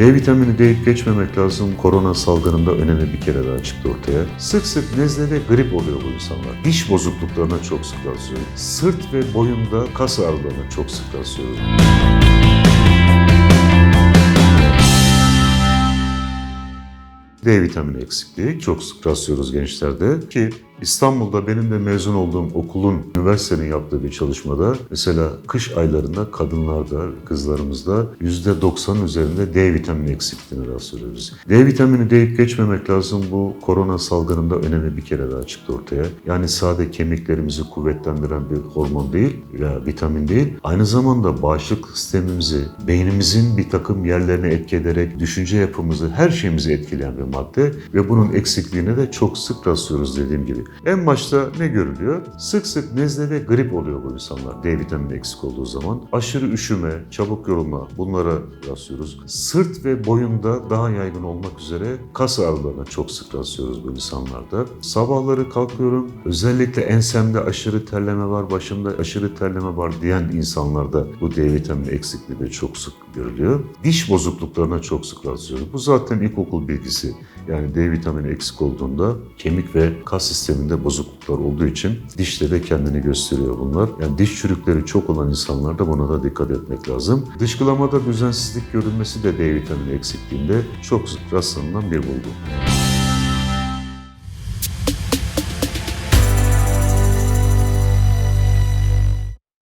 D vitamini deyip geçmemek lazım. Korona salgınında önemi bir kere daha çıktı ortaya. Sık sık nezle ve grip oluyor bu insanlar. Diş bozukluklarına çok sık rastlıyoruz. Sırt ve boyunda kas ağrılarına çok sık rastlıyoruz. D vitamini eksikliği çok sık rastlıyoruz gençlerde ki İstanbul'da benim de mezun olduğum okulun, üniversitenin yaptığı bir çalışmada mesela kış aylarında kadınlarda, kızlarımızda %90 üzerinde D vitamini eksikliğini rastlıyoruz. D vitamini deyip geçmemek lazım. Bu korona salgınında önemi bir kere daha çıktı ortaya. Yani sade kemiklerimizi kuvvetlendiren bir hormon değil veya vitamin değil. Aynı zamanda bağışıklık sistemimizi, beynimizin bir takım yerlerine etki ederek düşünce yapımızı, her şeyimizi etkileyen bir madde ve bunun eksikliğine de çok sık rastlıyoruz dediğim gibi. En başta ne görülüyor? Sık sık nezle ve grip oluyor bu insanlar D vitamini eksik olduğu zaman. Aşırı üşüme, çabuk yorulma bunlara rastlıyoruz. Sırt ve boyunda daha yaygın olmak üzere kas ağrılarına çok sık rastlıyoruz bu insanlarda. Sabahları kalkıyorum özellikle ensemde aşırı terleme var, başımda aşırı terleme var diyen insanlarda bu D vitamini eksikliği de çok sık görülüyor. Diş bozukluklarına çok sık rastlıyoruz. Bu zaten ilkokul bilgisi. Yani D vitamini eksik olduğunda kemik ve kas sisteminde bozukluklar olduğu için dişte de kendini gösteriyor bunlar. Yani diş çürükleri çok olan insanlarda buna da dikkat etmek lazım. Dışkılamada düzensizlik görülmesi de D vitamini eksikliğinde çok rastlanılan bir bulgu.